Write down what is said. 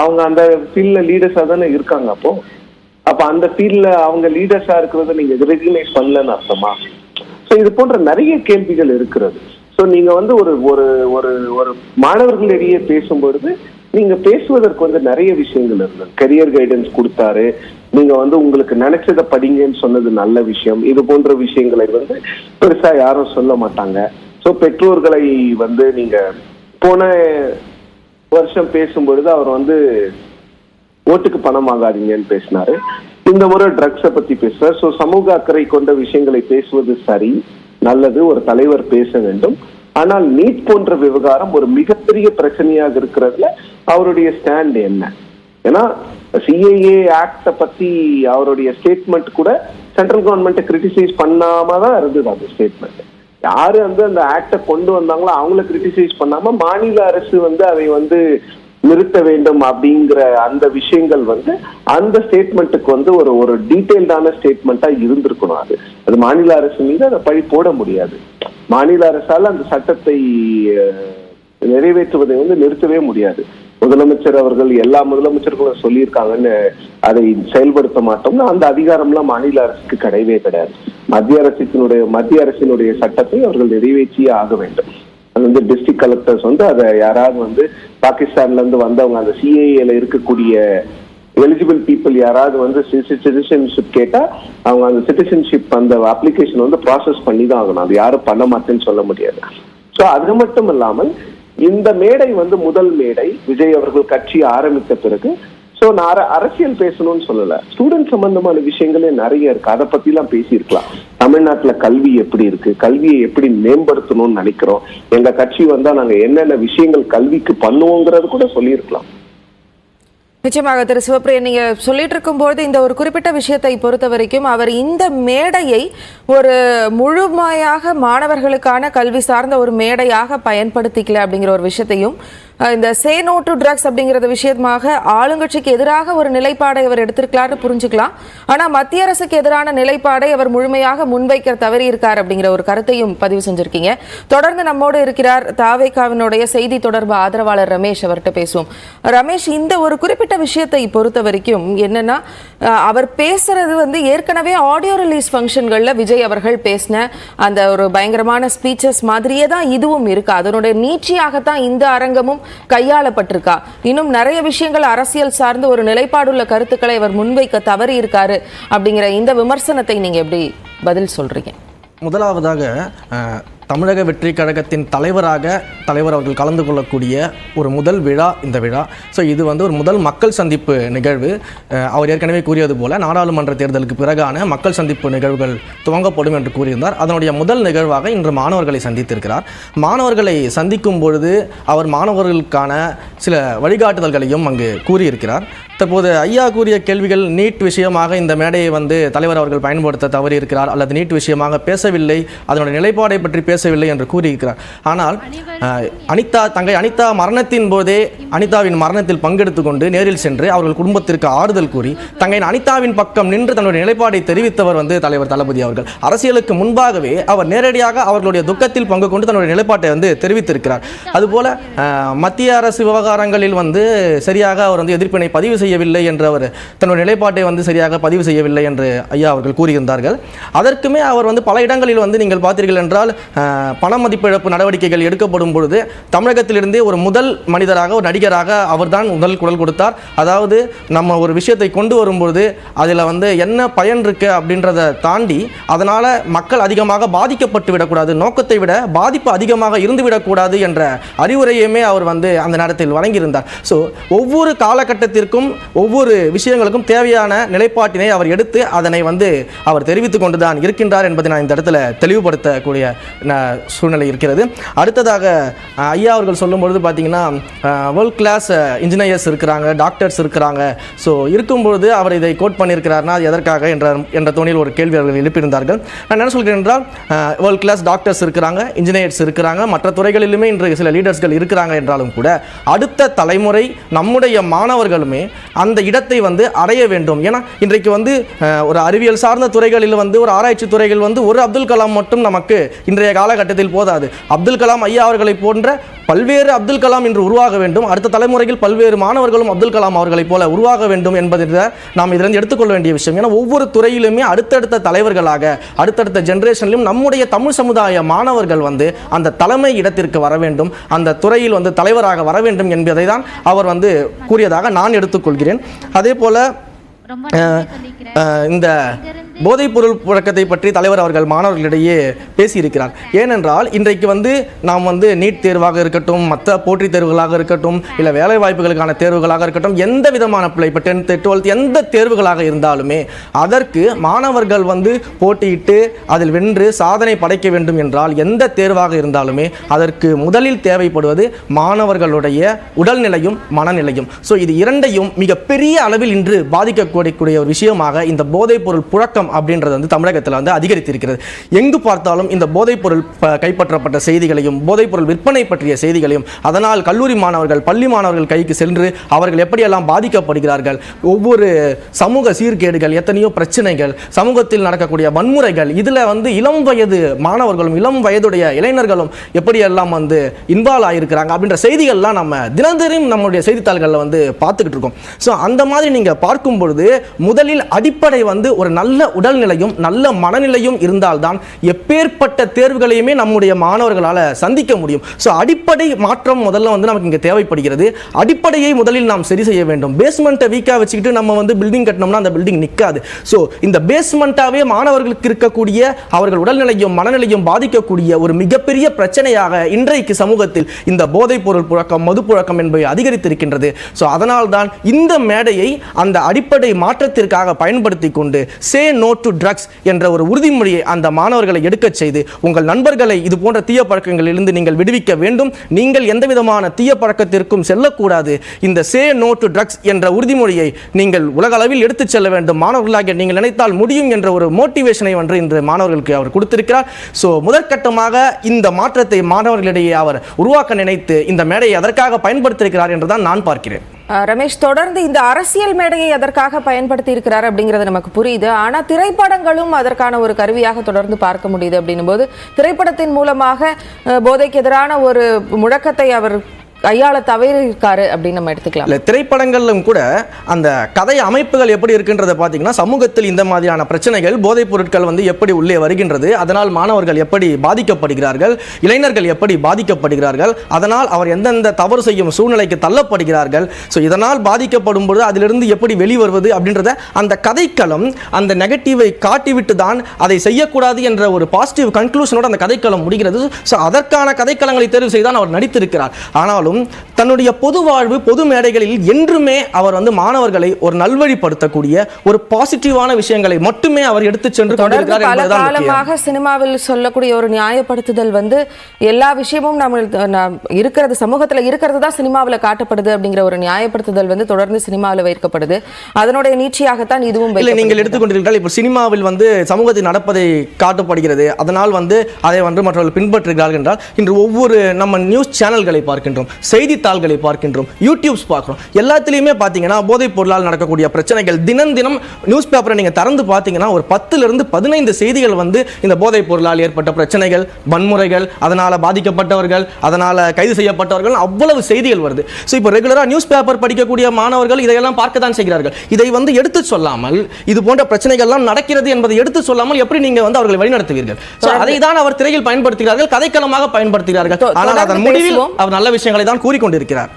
அவங்க அந்த ஃபீல்ட்ல லீடர்ஸா தானே இருக்காங்க அப்போ? அப்ப அந்த ஃபீல்ட்ல அவங்க லீடர்ஸா இருக்கிறத நீங்க ரெகனைஸ் பண்ணலன்னு அர்த்தமா? ஸோ இது போன்ற நிறைய கேள்விகள் இருக்கிறது. ஸோ நீங்க வந்து ஒரு ஒரு ஒரு ஒரு மாணவர்களிடையே பேசும்பொழுது நீங்க பேசுவதற்கு வந்து நிறைய விஷயங்கள் இருந்தது கரியர் கைடன்ஸ் கொடுத்தாரு. நீங்க வந்து உங்களுக்கு நினைச்சதை படிங்கன்னு சொன்னது நல்ல விஷயம். இது போன்ற விஷயங்களை வந்து பெருசா யாரும் சொல்ல மாட்டாங்க. ஸோ பெற்றோர்களை வந்து நீங்க போன வருஷம் பேசும்பொழுது அவர் வந்து ஓட்டுக்கு பணம் வாங்காதீங்கன்னு பேசினாரு. இந்த முறை ட்ரக்ஸை பத்தி பேசுறாரு. ஸோ சமூக அக்கறை கொண்ட விஷயங்களை பேசுவது சரி நல்லது ஒரு தலைவர் பேச வேண்டும். ஆனால் நீட் போன்ற விவகாரம் ஒரு மிகப்பெரிய பிரச்சனையாக இருக்கிறதுல அவருடைய ஸ்டாண்ட் என்ன? ஏன்னா சிஏஏ ஆக்ட பத்தி அவருடைய ஸ்டேட்மெண்ட் கூட சென்ட்ரல் கவர்மெண்ட்டை கிரிட்டிசைஸ் பண்ணாம தான் இருந்தது அந்த ஸ்டேட்மெண்ட் யாரு வந்து அந்த ஆக்டை கொண்டு வந்தாங்களோ அவங்கள கிரிட்டிசைஸ் பண்ணாம மாநில அரசு வந்து அதை வந்து நிறுத்த வேண்டும் அப்படிங்கிற அந்த விஷயங்கள் வந்து அந்த ஸ்டேட்மெண்ட்டுக்கு வந்து ஒரு ஒரு டீட்டெயில்டான ஸ்டேட்மெண்ட்டா இருந்திருக்கணும் அது. அது மாநில அரசு மீது அதை பழி போட முடியாது. மாநில அரசால அந்த சட்டத்தை நிறைவேற்றுவதை வந்து நிறுத்தவே முடியாது. முதலமைச்சர் அவர்கள் எல்லா முதலமைச்சர்களும் சொல்லியிருக்காங்கன்னு அதை செயல்படுத்த மாட்டோம்னா அந்த அதிகாரம்லாம் மாநில அரசுக்கு கிடையவே கிடையாது. மத்திய அரசினுடைய மத்திய அரசினுடைய சட்டத்தை அவர்கள் நிறைவேற்றியே ஆக வேண்டும். அது வந்து டிஸ்ட்ரிக்ட் கலெக்டர்ஸ் வந்து அதை யாராவது வந்து பாகிஸ்தான்ல இருந்து வந்தவங்க அந்த சிஏஏல இருக்கக்கூடிய எலிஜிபிள் பீப்புள் யாராவது வந்து சிட்டிசன்ஷிப் கேட்டா அவங்க அந்த சிட்டிசன்ஷிப் அந்த அப்ளிகேஷன் வந்து ப்ராசஸ் பண்ணி தான் ஆகணும். அது யாரும் பண்ண மாட்டேன்னு சொல்ல முடியாது. ஸோ அது மட்டும் இல்லாமல் இந்த மேடை வந்து முதல் மேடை. விஜய் அவர்கள் கட்சி ஆரம்பித்த பிறகு ஸோ நான் அர- அரசியல் பேசணும்னு சொல்லல. ஸ்டூடெண்ட் சம்பந்தமான விஷயங்களே நிறைய இருக்கு. அதை பத்தி எல்லாம் பேசியிருக்கலாம். தமிழ்நாட்டுல கல்வி எப்படி இருக்கு? கல்வியை எப்படி மேம்படுத்தணும்னு நினைக்கிறோம்? எங்க கட்சி வந்தா நாங்க என்னென்ன விஷயங்கள் கல்விக்கு பண்ணுவோங்கிறது கூட சொல்லியிருக்கலாம். நிச்சயமாக திரு சிவப்பிரியன் நீங்க சொல்லிட்டு இருக்கும்போது இந்த ஒரு குறிப்பிட்ட விஷயத்தை பொறுத்த வரைக்கும் அவர் இந்த மேடையை ஒரு முழுமையாக மாணவர்களுக்கான கல்வி சார்ந்த ஒரு மேடையாக பயன்படுத்திக்கல அப்படிங்கிற ஒரு விஷயத்தையும் இந்த சே நோ டு ட்ரக்ஸ் அப்படிங்கிறத விஷயமாக ஆளுங்கட்சிக்கு எதிராக ஒரு நிலைப்பாடை அவர் எடுத்திருக்கலாம்னு புரிஞ்சுக்கலாம். ஆனால் மத்திய அரசுக்கு எதிரான நிலைப்பாடை அவர் முழுமையாக முன்வைக்க தவறி இருக்கார் அப்படிங்கிற ஒரு கருத்தையும் பதிவு செஞ்சிருக்கீங்க. தொடர்ந்து நம்மோடு இருக்கிறார் தாவேகாவினுடைய செய்தி தொடர்பு ஆதரவாளர் ரமேஷ் அவர்கிட்ட பேசுவோம். ரமேஷ் இந்த ஒரு குறிப்பிட்ட விஷயத்தை பொறுத்த வரைக்கும் என்னன்னா அவர் பேசுறது வந்து ஏற்கனவே ஆடியோ ரிலீஸ் ஃபங்க்ஷன்களில் விஜய் அவர்கள் பேசின அந்த ஒரு பயங்கரமான ஸ்பீச்சஸ் மாதிரியே தான் இதுவும் இருக்கு. அதனுடைய நீட்சியாகத்தான் இந்த அரங்கமும் கையாளப்பட்டிருக்கா. இன்னும் நிறைய விஷயங்கள் அரசியல் சார்ந்த ஒரு நிலைப்பாடுள்ள கருத்துக்களை இவர் முன்வைக்க தவறி இருக்காரு அப்படிங்கிற இந்த விமர்சனத்தை நீங்க எப்படி பதில் சொல்றீங்க? முதலாவதாக தமிழக வெற்றி கழகத்தின் தலைவராக தலைவர் அவர்கள் கலந்து கொள்ளக்கூடிய ஒரு முதல் விழா இந்த விழா. ஸோ இது வந்து ஒரு முதல் மக்கள் சந்திப்பு நிகழ்வு. அவர் ஏற்கனவே கூறியது போல நாடாளுமன்ற தேர்தலுக்கு பிறகான மக்கள் சந்திப்பு நிகழ்வுகள் துவங்கப்படும் என்று கூறியிருந்தார். அதனுடைய முதல் நிகழ்வாக இன்று மாணவர்களை சந்தித்திருக்கிறார். மாணவர்களை சந்திக்கும் பொழுது அவர் மாணவர்களுக்கான சில வழிகாட்டுதல்களையும் அங்கு கூறியிருக்கிறார். தற்போது ஐயா கூறிய கேள்விகள் நீட் விஷயமாக இந்த மேடையை வந்து தலைவர் அவர்கள் பயன்படுத்த தவறியிருக்கிறார் அல்லது நீட் விஷயமாக பேசவில்லை. அதனுடைய நிலைப்பாடை பற்றி பேசவில்லை என்று கூறியிருக்கிறார். ஆனால் அனிதா தங்கை அனிதா மரணத்தின் போதே அனிதாவின் மரணத்தில் பங்கெடுத்து கொண்டு நேரில் சென்று அவர்கள் குடும்பத்திற்கு ஆறுதல் கூறி தங்கை அனிதாவின் பக்கம் நின்று தன்னுடைய நிலைப்பாடை தெரிவித்தவர் வந்து தலைவர் தளபதி அவர்கள். அரசியலுக்கு முன்பாகவே அவர் நேரடியாக அவர்களுடைய துக்கத்தில் பங்கு கொண்டு தன்னுடைய நிலைப்பாட்டை வந்து தெரிவித்திருக்கிறார். அதுபோல மத்திய அரசு விவகாரங்களில் வந்து சரியாக அவர் வந்து எதிர்ப்பினை பதிவு செய்யவில்லை என்று அவர் தன்னுடைய நிலைப்பாட்டை வந்து சரியாக பதிவு செய்யவில்லை என்று ஐயா அவர்கள் கூறியிருந்தார்கள். அதற்குமே அவர் வந்து பல இடங்களில் வந்து நீங்கள் பார்த்தீர்கள் என்றால் பண மதிப்பிழப்பு நடவடிக்கைகள் எடுக்கப்படும் பொழுது தமிழகத்திலிருந்தே ஒரு முதல் மனிதராக ஒரு நடிகராக அவர்தான் முதல் குரல் கொடுத்தார். அதாவது நம்ம ஒரு விஷயத்தை கொண்டு வரும்பொழுது அதில் வந்து என்ன பயன் இருக்கு அப்படின்றத தாண்டி அதனால் மக்கள் அதிகமாக பாதிக்கப்பட்டு விடக்கூடாது நோக்கத்தை விட பாதிப்பு அதிகமாக இருந்து விடக்கூடாது என்ற அறிவுரையுமே அவர் வந்து அந்த நேரத்தில் வழங்கியிருந்தார். ஸோ ஒவ்வொரு காலகட்டத்திற்கும் ஒவ்வொரு விஷயங்களுக்கும் தேவையான நிலைப்பாட்டினை அவர் எடுத்து அதனை வந்து அவர் தெரிவித்து கொண்டுதான் இருக்கின்றார் என்பதை நான் இந்த இடத்துல தெளிவுபடுத்தக்கூடிய சூழ்நிலை இருக்கிறது. அடுத்ததாக ஐயா அவர்கள் சொல்லும்பொழுது பார்த்தீங்கன்னா வேர்ல்ட் கிளாஸ் இன்ஜினியர்ஸ் இருக்கிறாங்க டாக்டர்ஸ் இருக்கிறாங்க. ஸோ இருக்கும்பொழுது அவர் இதை கோட் பண்ணியிருக்கிறார்னா அது எதற்காக என்ற என்ற தோணியில் ஒரு கேள்வி அவர்கள் எழுப்பியிருந்தார்கள். நான் என்ன சொல்கிறேன் என்றால் வேர்ல்ட் கிளாஸ் டாக்டர்ஸ் இருக்கிறாங்க இன்ஜினியர்ஸ் இருக்கிறாங்க மற்ற துறைகளிலுமே இன்று சில லீடர்ஸ்கள் இருக்கிறாங்க என்றாலும் கூட அடுத்த தலைமுறை நம்முடைய மாணவர்களுமே அந்த இடத்தை வந்து அடைய வேண்டும். ஏன்னா இன்றைக்கு வந்து ஒரு அறிவியல் சார்ந்த துறைகளில் வந்து ஒரு ஆராய்ச்சி துறைகள் வந்து ஒரு அப்துல் கலாம் மட்டும் நமக்கு இன்றைய காலகட்டத்தில் போதாது. அப்துல் கலாம் ஐயா அவர்களை போன்ற பல்வேறு அப்துல் கலாம் இன்று உருவாக வேண்டும். அடுத்த தலைமுறையில் பல்வேறு மாணவர்களும் அப்துல் கலாம் அவர்களைப் போல உருவாக வேண்டும் என்பதை நாம் இதிலிருந்து எடுத்துக்கொள்ள வேண்டிய விஷயம். ஏன்னா ஒவ்வொரு துறையிலுமே அடுத்தடுத்த தலைவர்களாக அடுத்தடுத்த ஜெனரேஷன்லையும் நம்முடைய தமிழ் சமுதாய மாணவர்கள் வந்து அந்த தலைமை இடத்திற்கு வர வேண்டும். அந்த துறையில் வந்து தலைவராக வர வேண்டும் என்பதை தான் அவர் வந்து கூறியதாக நான் எடுத்துக்கொள்கிறேன். அதே போல இந்த போதைப்பொருள் புழக்கத்தை பற்றி தலைவர் அவர்கள் மாணவர்களிடையே பேசியிருக்கிறார். ஏனென்றால் இன்றைக்கு வந்து நாம் வந்து நீட் தேர்வாக இருக்கட்டும் மற்ற போட்டித் தேர்வுகளாக இருக்கட்டும் இல்லை வேலை வாய்ப்புகளுக்கான தேர்வுகளாக இருக்கட்டும் எந்த விதமான பிள்ளை இப்போ டென்த்து டுவெல்த் எந்த தேர்வுகளாக இருந்தாலுமே அதற்கு மாணவர்கள் வந்து போட்டியிட்டு அதில் வென்று சாதனை படைக்க வேண்டும் என்றால் எந்த தேர்வாக இருந்தாலுமே அதற்கு முதலில் தேவைப்படுவது மாணவர்களுடைய உடல்நிலையும் மனநிலையும். ஸோ இது இரண்டையும் மிகப்பெரிய அளவில் இன்று பாதிக்கக்கூடிய ஒரு விஷயமாக இந்த போதைப்பொருள் புழக்கம் அப்படின்றது வந்து தமிழகத்தில் வந்து அதிகரித்திருக்கிறது. எங்கு பார்த்தாலும் இந்த போதைப்பொருள் கைப்பற்றப்பட்ட செய்திகளையும் போதைப்பொருள் விற்பனை பற்றிய செய்திகளையும் அதனால் கல்லூரி மாணவர்கள் பள்ளி மாணவர்கள் கைக்கு சென்று அவர்கள் எப்படியெல்லாம் பாதிக்கப்படுகிறார்கள் ஒவ்வொரு சமூக சீர்கேடுகள் எத்தனையோ பிரச்சனைகள் சமூகத்தில் நடக்கக்கூடிய வன்முறைகள் இதில் வந்து இளம் வயது மாணவர்களும் இளம் வயதுடைய இளைஞர்களும் எப்படியெல்லாம் வந்து இன்வால்வ் ஆகியிருக்கிறாங்க அப்படின்ற செய்திகள்லாம் நம்ம தினந்தரும் நம்மளுடைய செய்தித்தாள்களில் வந்து பார்த்துக்கிட்டு இருக்கோம். ஸோ அந்த மாதிரி நீங்கள் பார்க்கும் பொழுது முதலில் அடிப்படை வந்து ஒரு நல்ல உடல்நிலையும் நல்ல மனநிலையும் இருந்தால்தான் எப்பேற்பட்ட தேர்வுகளையுமே நம்முடைய மாணவர்களால் சந்திக்க முடியும். ஸோ அடிப்படை மாற்றம் முதல்ல வந்து நமக்கு இங்கே தேவைப்படுகிறது. அடிப்படையை முதலில் நாம் சரி செய்ய வேண்டும். பேஸ்மெண்ட்டை வீக்காக வச்சுக்கிட்டு நம்ம வந்து பில்டிங் கட்டினோம்னா அந்த பில்டிங் நிற்காது ஸோ இந்த பேஸ்மெண்ட்டாகவே மாணவர்களுக்கு இருக்கக்கூடிய அவர்கள் உடல்நிலையும் மனநிலையும் பாதிக்கக்கூடிய ஒரு மிகப்பெரிய பிரச்சனையாக இன்றைக்கு சமூகத்தில் இந்த போதைப் பொருள் புழக்கம் மது புழக்கம் என்பவை அதிகரித்திருக்கின்றது. ஸோ அதனால் தான் இந்த மேடையை அந்த அடிப்படை மாற்றத்திற்காக பயன்படுத்தி கொண்டு சே நோ டு ட்ரக்ஸ் என்ற ஒரு உறுதிமொழியை அந்த மாணவர்களை எடுக்கச் செய்து உங்கள் நண்பர்களை இது போன்ற தீய பழக்கங்களிலிருந்து நீங்கள் விடுவிக்க வேண்டும். நீங்கள் எந்த விதமான தீய பழக்கத்திற்கும் செல்லக்கூடாது. இந்த சே நோ டு ட்ரக்ஸ் என்ற உறுதிமொழியை நீங்கள் உலக அளவில் எடுத்துச் செல்ல வேண்டும். மாணவர்களாகிய நீங்கள் நினைத்தால் முடியும் என்ற ஒரு மோட்டிவேஷனை வந்து இன்று மாணவர்களுக்கு அவர் கொடுத்திருக்கிறார். ஸோ முதற்கட்டமாக இந்த மாற்றத்தை மாணவர்களிடையே அவர் உருவாக்க நினைத்து இந்த மேடையை அதற்காக பயன்படுத்தியிருக்கிறார் என்றுதான் நான் பார்க்கிறேன். ரமேஷ் தொடர்ந்து இந்த அரசியல் மேடையை அதற்காக பயன்படுத்தி இருக்கிறார் அப்படிங்கிறது நமக்கு புரியுது. ஆனால் திரைப்படங்களும் அதற்கான ஒரு கருவியாக தொடர்ந்து பார்க்க முடியுது அப்படின்னும் போது திரைப்படத்தின் மூலமாக போதைக்கு எதிரான ஒரு முழக்கத்தை அவர் கையாள தவறியிருக்காரு அப்படின்னு நம்ம எடுத்துக்கலாம். இல்லை திரைப்படங்களிலும் கூட அந்த கதை அமைப்புகள் எப்படி இருக்குன்றதை பார்த்தீங்கன்னா சமூகத்தில் இந்த மாதிரியான பிரச்சனைகள் போதைப் பொருட்கள் வந்து எப்படி உள்ளே வருகின்றது அதனால் மாணவர்கள் எப்படி பாதிக்கப்படுகிறார்கள் இளைஞர்கள் எப்படி பாதிக்கப்படுகிறார்கள் அதனால் அவர் எந்தெந்த தவறு செய்யும் சூழ்நிலைக்கு தள்ளப்படுகிறார்கள் ஸோ இதனால் பாதிக்கப்படும் பொழுது அதிலிருந்து எப்படி வெளிவருவது அப்படின்றத அந்த கதைக்களம் அந்த நெகட்டிவை காட்டிவிட்டு தான் அதை செய்யக்கூடாது என்ற ஒரு பாசிட்டிவ் கன்க்ளூஷனோட அந்த கதைக்களம் முடிகிறது. ஸோ அதற்கான கதைக்களங்களை தேர்வு செய்து தான் அவர் நடித்திருக்கிறார். ஆனாலும் பொது பொது வாழ்வு பொது மேடைகளில் என்றுமே அவர் வந்து மாணவர்களை ஒரு நல்வழிப்படுத்தக்கூடிய ஒரு பாசிட்டிவான விஷயங்களை மட்டுமே அவர் எடுத்துச் சென்று பல. காலமாக சினிமாவில் சொல்லக்கூடிய ஒரு நியாயப்படுத்துதல் வந்து எல்லா விஷயமும் நம்ம நாம் இருக்கிறது சமூகத்துல இருக்கிறது தான் சினிமாவில் காட்டப்படுது அப்படிங்கிற ஒரு நியாயப்படுத்துதல் வந்து தொடர்ந்து சினிமாவில் வைக்கப்படுது அதனுடைய நீட்சியாகத்தான் இதுவும் இல்லை நீங்கள். எடுத்துக்கொண்டிருக்கிறால் இப்போ சினிமாவில் வந்து சமூகத்தில் நடப்பதை காட்டப்படுகிறது அதனால் வந்து அதை வந்து மற்றவர்கள் பின்பற்றுகிறார்கள் என்றால் இன்று ஒவ்வொரு நம்ம நியூஸ் சேனல்களை பார்க்கின்றோம் செய்தித்தாள்களை பார்க்கின்றோம் யூடியூப்ஸ் பார்க்கிறோம். எல்லாத்துலேயுமே பார்த்தீங்கன்னா போதைப் பொருளால் நடக்கக்கூடிய பிரச்சனைகள் தினம் தினம் நியூஸ் பேப்பரை நீங்கள் திறந்து பார்த்தீங்கன்னா ஒரு பத்திலிருந்து பதினைந்து செய்திகள் வந்து இந்த போதைப் பொருளால் ஏற்பட்ட பிரச்சனைகள் வன்முறைகள் அதனால் பாதிக்கப்பட்டவர்கள் அதனால் கைது செய்யப்பட்டவர்கள் அவ்வளவு செய்திகள் வருது. ஸோ இப்போ ரெகுலராக நியூஸ் பேப்பர் படிக்கக்கூடிய மாணவர்கள் இதையெல்லாம் பார்க்க தான் செய்கிறார்கள். இதை வந்து எடுத்து சொல்லாமல் இது போன்ற பிரச்சனைகள்லாம் நடக்கிறது என்பதை எடுத்து சொல்லாமல் எப்படி நீங்க வந்து அவர்களை வழிநடத்துவீர்கள்? அதை தான் அவர் திரையில் பயன்படுத்துகிறார்கள் கதைக்களமாக பயன்படுத்துகிறார்கள். ஆனால் அதன் முடிவில். அவர் நல்ல விஷயங்களை தான் கூறிக்கொண்டிருக்கிறார்.